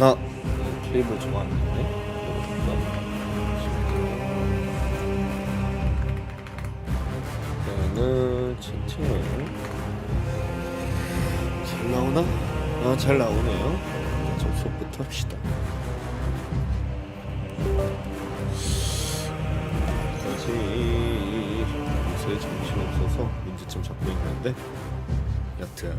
드립을 좋아하는데? 일단은 채팅을 잘 나오나? 아 잘 나오네요. 접속부터 합시다. 아직 요새 정신없어서 문제점 잡고 있는데. 여튼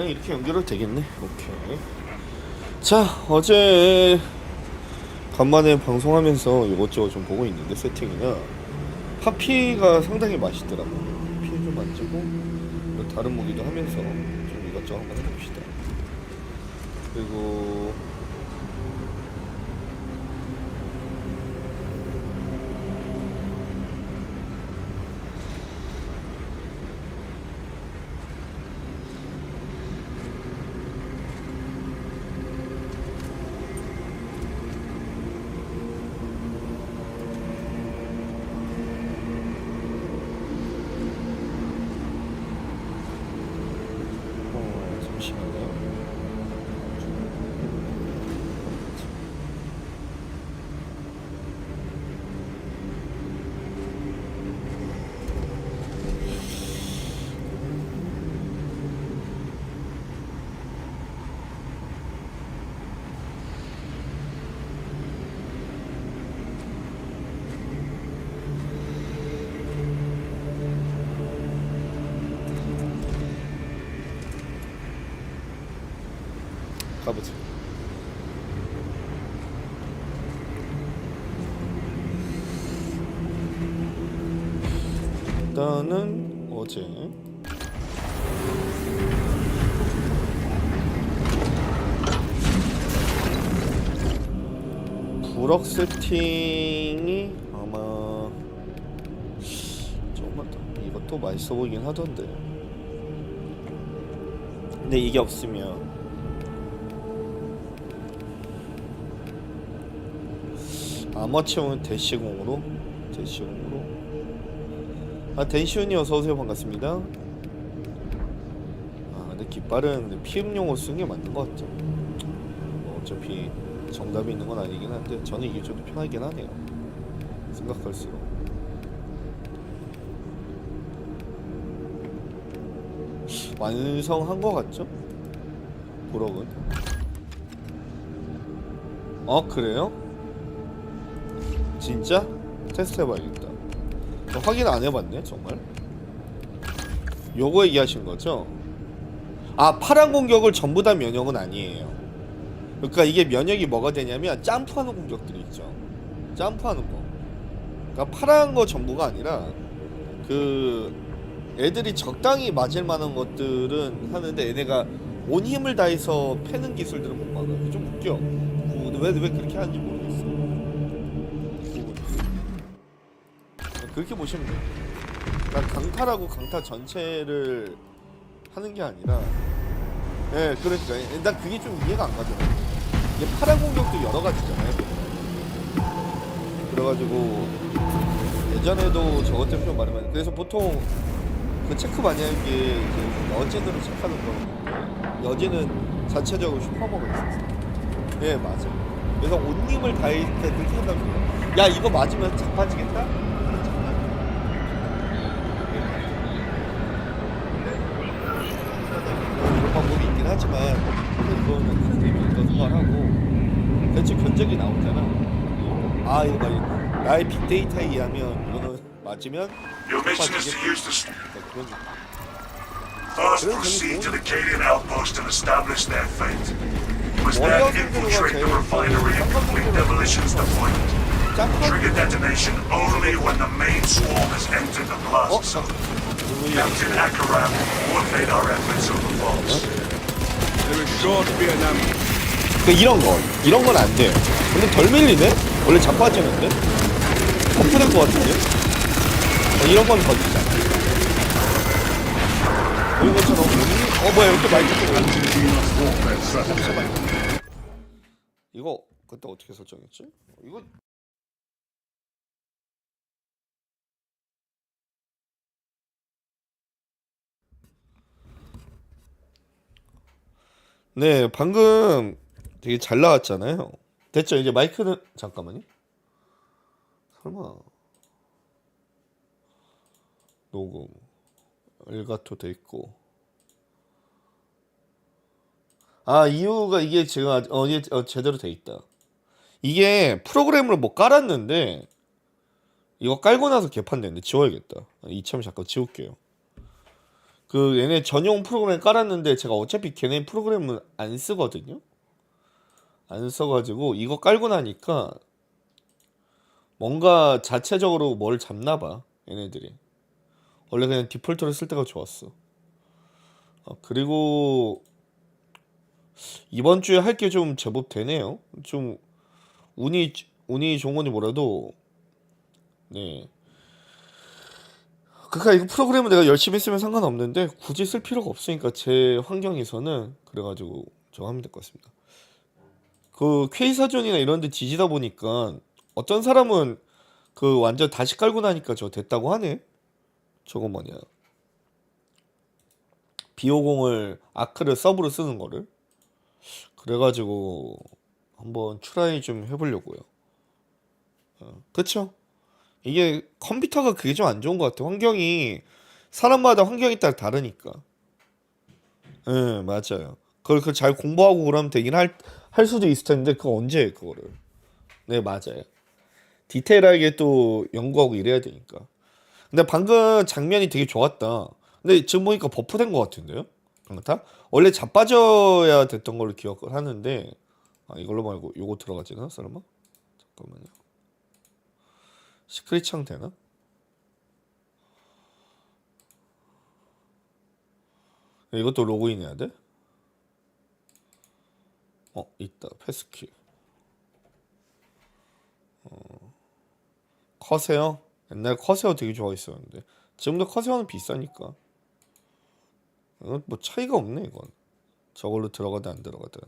그냥 이렇게 연결해도 되겠네. 오케이. 자, 어제 간만에 방송하면서 이것저것 좀 보고 있는데 세팅이나 파피가 상당히 맛있더라고. 피좀 만지고 또 다른 무기도 하면서 좀 이것저것 한번 해봅시다. 그리고 어, 잠시만요. 가보자. 일단은 어제. 부럭 세팅이 아마 조금만 더 이것도 맛있어 보이긴 하던데. 근데 이게 없으면. 아마추어는 대시공으로? 대시공으로 아 댄시온이 어서 오세요 반갑습니다. 아 근데 깃발은 피임용으로 쓴게 맞는 것 같죠. 뭐 어차피 정답이 있는 건 아니긴 한데 저는 이게 좀더 편하긴 하네요. 생각할수록. 완성한 것 같죠? 보럭은. 어 그래요? 진짜? 테스트 해봐야겠다. 저 확인 안 해봤네, 정말. 요거 얘기하신 거죠? 아, 파란 공격을 전부 다 면역은 아니에요. 그러니까 이게 면역이 뭐가 되냐면 점프하는 공격들이 있죠. 점프하는 거. 그러니까 파란 거 전부가 아니라 그 애들이 적당히 맞을 만한 것들은 하는데 얘네가 온 힘을 다해서 패는 기술들은 못 막아. 그게 좀 웃겨. 왜, 왜 그렇게 하는지 모르겠어. 그렇게 보시면 돼요. 그러니까 강타라고 강타 전체를 하는 게 아니라, 예, 그러니까 난 그게 좀 이해가 안 가더라고. 이게 파란 공격도 여러 가지잖아요. 그래가지고 예전에도 저 같은 표 말하면 그래서 보통 그 체크 많이 하는 게 여진으로 체크하는 거였는데 여진은 자체적으로 슈퍼머가 있었어요. 예, 맞아요. 그래서 온 힘을 다해 그렇게 생각해요. 야 이거 맞으면 자빠지겠다? 이런 방법이 있긴 하지만 이거는 큰 의미 있다고 생각하고 대체 견적이 나오잖아. 아 이거 말 나의 빅데이터에 의하면 이거는 맞으면 Your mission is to use the... st- 그런 First, Really? proceed to the Cadian outpost and establish their fate. You must What then else is infiltrate the gonna refinery and complete demolitions deployment. 짬뽕 Trigger detonation only when the main swarm has entered the 어? blast zone. Captain Akaram, coordinate our efforts on the vaults. There is sure to be an ambush. 그 이런 거 이런 건 안 돼요. 근데 덜 밀리네? 원래 자빠지는데? 버프된 거 같은데? 어, 이런 건 거짓이야. 이런 것처럼 우리 어 뭐야 이렇게 많이 잠시만. 이거 그때 어떻게 설정했지? 이거 네, 방금 되게 잘 나왔잖아요. 됐죠? 이제 마이크는 잠깐만요. 설마 녹음 엘가토 돼 있고 아 이유가 이게 제가 어 이게 어, 제대로 돼 있다. 이게 프로그램을 뭐 깔았는데 이거 깔고 나서 개판됐는데 지워야겠다. 이참 잠깐 지울게요. 그 얘네 전용 프로그램 깔았는데 제가 어차피 걔네 프로그램은 안 쓰거든요. 안 써가지고 이거 깔고 나니까 뭔가 자체적으로 뭘 잡나 봐 얘네들이. 원래 그냥 디폴트로 쓸 때가 좋았어. 어, 그리고 이번 주에 할 게 좀 제법 되네요. 좀 운이 운이 좋은 건지 뭐라도 네. 그니까 이거 프로그램을 내가 열심히 쓰면 상관없는데 굳이 쓸 필요가 없으니까 제 환경에서는 그래가지고 저거 하면 될 것 같습니다. 그 K사전이나 이런 데 뒤지다 보니까 어떤 사람은 그 완전 다시 깔고 나니까 저 됐다고 하네. 저거 뭐냐. 비오공을 아크를 서브로 쓰는 거를. 그래가지고 한번 트라이 좀 해보려고요. 어, 그쵸? 이게 컴퓨터가 그게 좀 안 좋은 것 같아. 환경이 사람마다 환경이 따라 다르니까. 예, 맞아요. 그걸 그잘 공부하고 그러면 되긴 할, 할 수도 있을 텐데 그거 언제 해 그거를. 네, 맞아요. 디테일하게 또 연구하고 이래야 되니까. 근데 방금 장면이 되게 좋았다. 근데 지금 보니까 버프된 것 같은데요? 그렇다? 원래 자빠져야 됐던 걸로 기억을 하는데 아, 이걸로 말고 요거 들어가지나 설마? 잠깐만요. 시크릿 창 되나? 이것도 로그인 해야 돼? 어, 있다. 패스키. 어, 커세어? 옛날 커세어 되게 좋아했었는데 지금도 커세어는 비싸니까. 이건 뭐 차이가 없네 이건. 저걸로 들어가든 안 들어가든.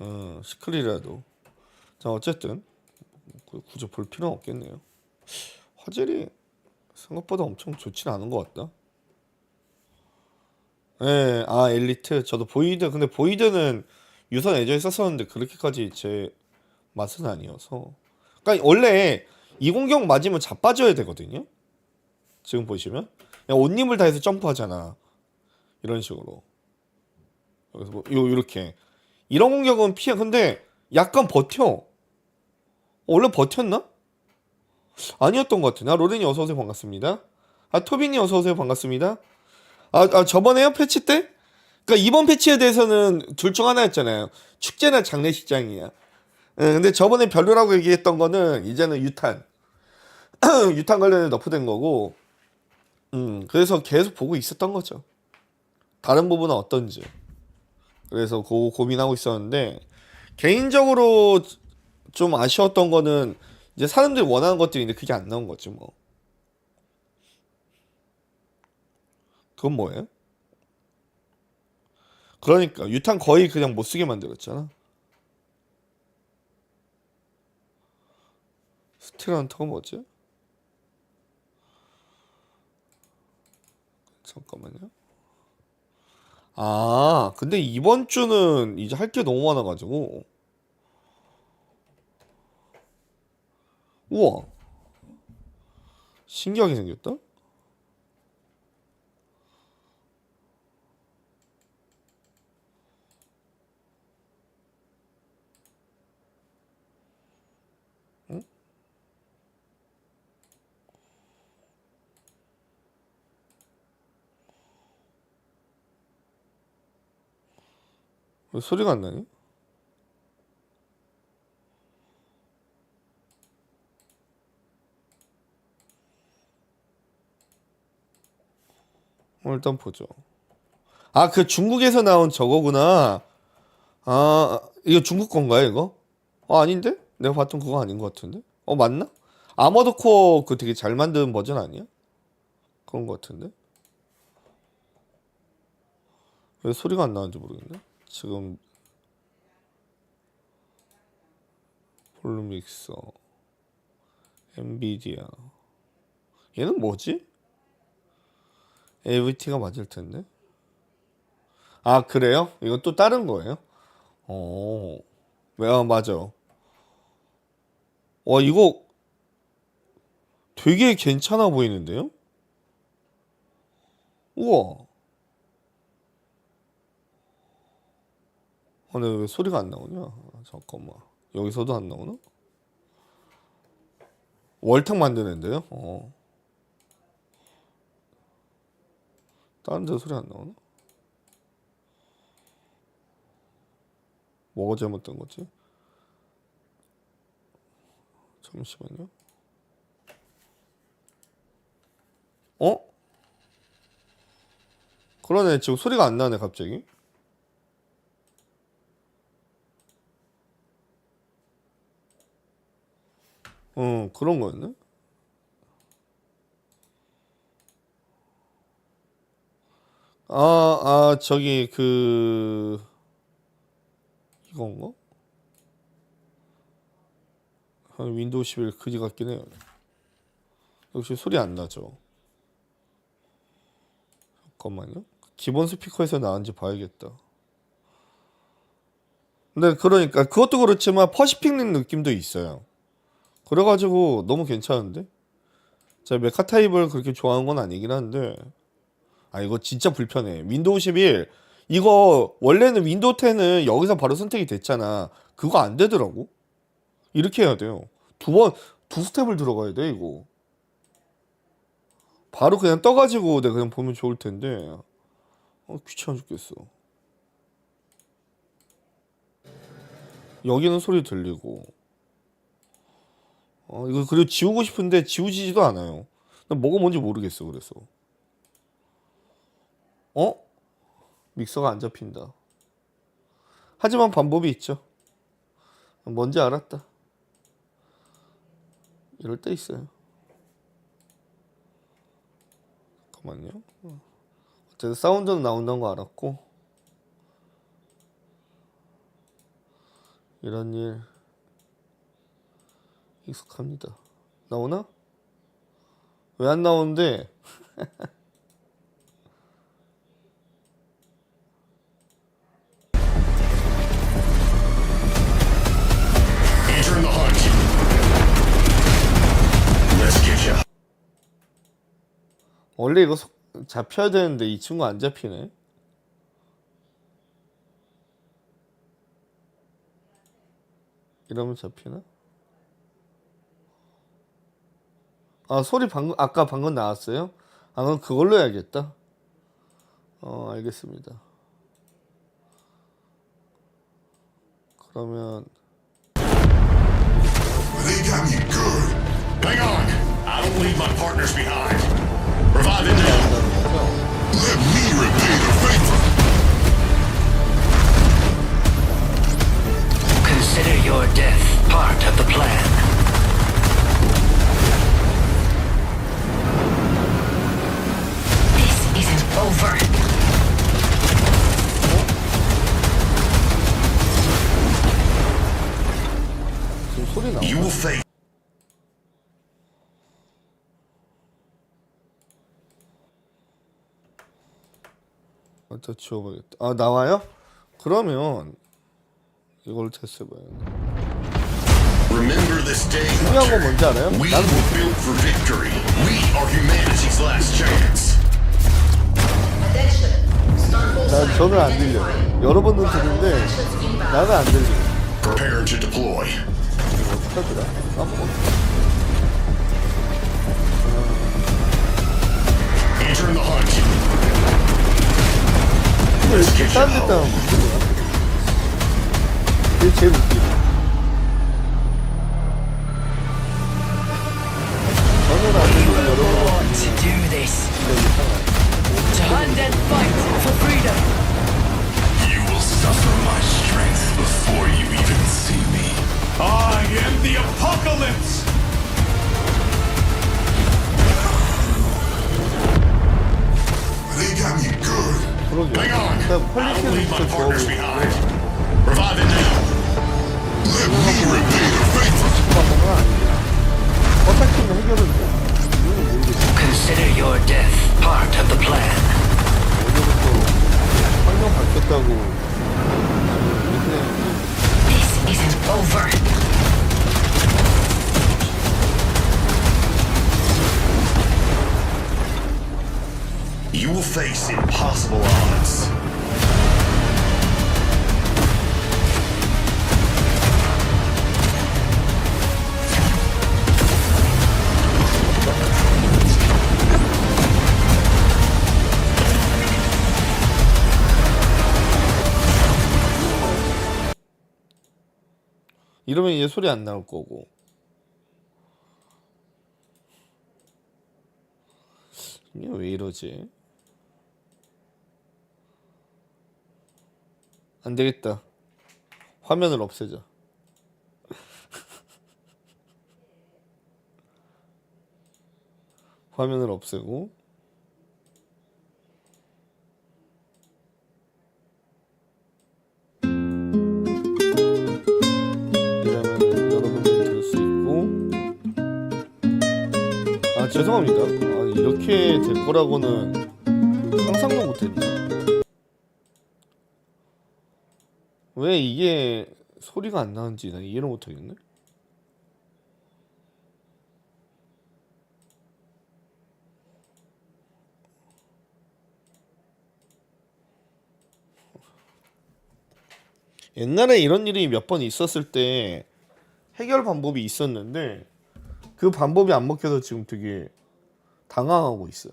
어, 시크릿이라도. 자 어쨌든 그 굳이 볼 필요는 없겠네요. 화질이 생각보다 엄청 좋진 않은 것 같다. 예, 아 엘리트 저도 보이드 근데 보이드는 유선 예전에 썼었는데 그렇게까지 제 맛은 아니어서. 그러니까 원래 이 공격 맞으면 자빠져야 되거든요. 지금 보시면 그냥 온 힘을 다해서 점프하잖아. 이런 식으로. 그래서 뭐 요, 요렇게 이런 공격은 피해. 근데 약간 버텨. 원래 버텼나? 아니었던 것 같아. 나 로렌이 어서 오세요 반갑습니다. 아 토빈이 어서 오세요 반갑습니다. 아, 아 저번에요 패치 때? 그러니까 이번 패치에 대해서는 둘 중 하나였잖아요. 축제나 장례식장이야. 예, 근데 저번에 별로라고 얘기했던 거는 이제는 유탄. 유탄 관련해 너프된 거고. 음, 그래서 계속 보고 있었던 거죠. 다른 부분은 어떤지. 그래서 그거 고민하고 있었는데 개인적으로 좀 아쉬웠던 거는 이제 사람들이 원하는 것들인데 그게 안 나온 거지 뭐. 그건 뭐예요? 그러니까 유탄 거의 그냥 못 쓰게 만들었잖아. 스틸런터가 뭐지? 잠깐만요. 아, 근데 이번 주는 이제 할 게 너무 많아가지고. 우와. 신기하게 생겼다? 왜 소리가 안 나니? 어, 일단 보죠. 아, 그 중국에서 나온 저거구나. 아, 이거 중국 건가요, 이거? 어, 아닌데? 내가 봤던 그거 아닌 것 같은데? 어, 맞나? 아머드 코어 그 되게 잘 만든 버전 아니야? 그런 것 같은데? 왜 소리가 안 나는지 모르겠네. 지금 볼륨 믹서 엔비디아 얘는 뭐지? AVT가 맞을 텐데. 아 그래요? 이건 또 다른 거예요? 어, 왜 아, 맞아. 와 이거 되게 괜찮아 보이는데요? 우와. 아, 근데 왜 소리가 안 나오냐? 아, 잠깐만. 여기서도 안 나오나? 월탁 만드는데요? 어. 다른 데 소리 안 나오나? 뭐가 잘못된 거지? 잠시만요. 어? 그러네. 지금 소리가 안 나네, 갑자기. 어, 그런 거였네? 아, 아, 저기, 그, 이건가? 아, 윈도우 11 그지 같긴 해요. 역시 소리 안 나죠. 잠깐만요. 기본 스피커에서 나온지 봐야겠다. 근데 그러니까 그것도 그렇지만 퍼시픽링 느낌도 있어요. 그래가지고 너무 괜찮은데? 제가 메카 타입을 그렇게 좋아하는 건 아니긴 한데. 아 이거 진짜 불편해. 윈도우 11 이거 원래는 윈도우 10은 여기서 바로 선택이 됐잖아. 그거 안 되더라고. 이렇게 해야 돼요. 두 번 두 스텝을 들어가야 돼 이거. 바로 그냥 떠가지고 내가 그냥 보면 좋을 텐데. 어 귀찮아 죽겠어. 여기는 소리 들리고 어, 이거 그리고 지우고 싶은데 지우지지도 않아요. 난 뭐가 뭔지 모르겠어. 그래서. 어? 믹서가 안 잡힌다. 하지만 방법이 있죠. 뭔지 알았다. 이럴 때 있어요. 잠깐만요. 어쨌든 사운드는 나온다는 거 알았고. 이런 일 익숙합니다. 나오나? 왜 안 나오는데? 원래 이거 속- 잡혀야 되는데 이 친구 안 잡히네. 이러면 잡히나? 아 소리 방금 아까 방금 나왔어요? 아 그럼 그걸로 해야겠다. 어 알겠습니다. 그러면 They got me good. Hang on. I don't leave my partners behind. Revive them now. Let me repay the favor. Consider your death part of the plan. Over. 지금 소리 나. You will face. 어차 지워버렸다. 아 나와요? 그러면 이걸 테스트해봐요. Remember this day, 중요한 건 뭔지 알아요? We 난 were built for victory. We are humanity's last chance. 난 저는 안 들려요. 여러분은 들리는데 나는 안 들려요. Prepare to deploy. 어떡하더라? 까먹었어. Enter the hunt. 근데 왜 이렇게 딴 데다 웃기냐? 이게 제일 웃기네. 저는 안 들리고 여러분은 Born to do this. To hunt and fight for freedom. You will suffer my strength before you even see me. I am the apocalypse! They got me good. 그러게요. Hang on. 일단 I don't 퀄리티는 leave my 진짜 좋아 partners 보이고 behind. Revive it now. Let me repay the favor. 싶어하는 건 아니야. 어떻게든 해결은 돼. 이유는 모르겠어. Consider your death part of the plan. 오늘부터 환경 바뀌었다고 이렇게 This isn't over. You will face impossible odds. 이러면 얘 소리 안 나올 거고. 이게 왜 이러지? 안 되겠다. 화면을 없애자. 화면을 없애고 죄송합니다. 아, 이렇게 될 거라고는 상상도 못했네. 왜 이게 소리가 안 나는지 난 이해를 못하겠네. 옛날에 이런 일이 몇 번 있었을 때 해결 방법이 있었는데 그 방법이 안 먹혀서 지금 되게 당황하고 있어요.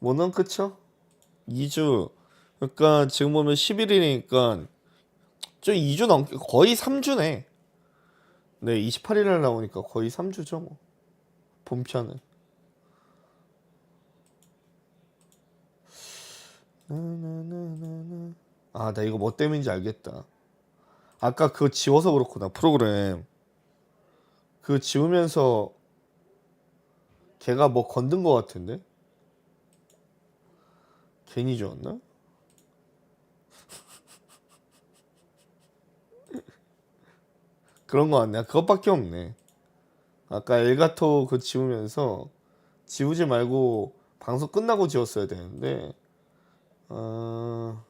뭐는 그쵸? 2주 그러니까 지금 보면 11일이니까 좀 2주 넘게 거의 3주네. 네, 28일 날 나오니까 거의 3주죠 뭐. 나나나나나. 아, 나 이거 뭐 때문인지 알겠다. 아까 그거 지워서 그렇구나, 프로그램. 그거 지우면서 걔가 뭐 건든 거 같은데? 괜히 지웠나? 그런 거 같네. 그것밖에 없네. 아까 엘가토 그 지우면서 지우지 말고 방송 끝나고 지웠어야 되는데 어...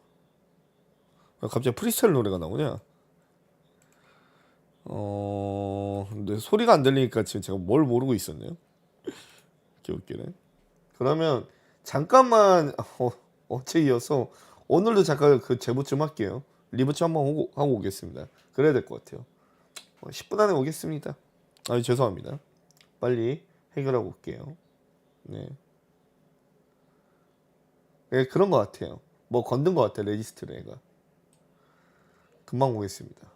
왜 갑자기 프리스타일 노래가 나오냐? 어... 근데 소리가 안 들리니까 지금 제가 뭘 모르고 있었네요. 이렇게 웃기네. 그러면 잠깐만 어, 어제 이어서 오늘도 잠깐 그 제보 좀 할게요. 리부츠 한번 하고, 하고 오겠습니다. 그래야 될 것 같아요. 어, 10분 안에 오겠습니다. 아 죄송합니다. 빨리 해결하고 올게요. 네. 예, 그런 것 같아요. 뭐 건든 것 같아 레지스트를 애가. 금방 오겠습니다.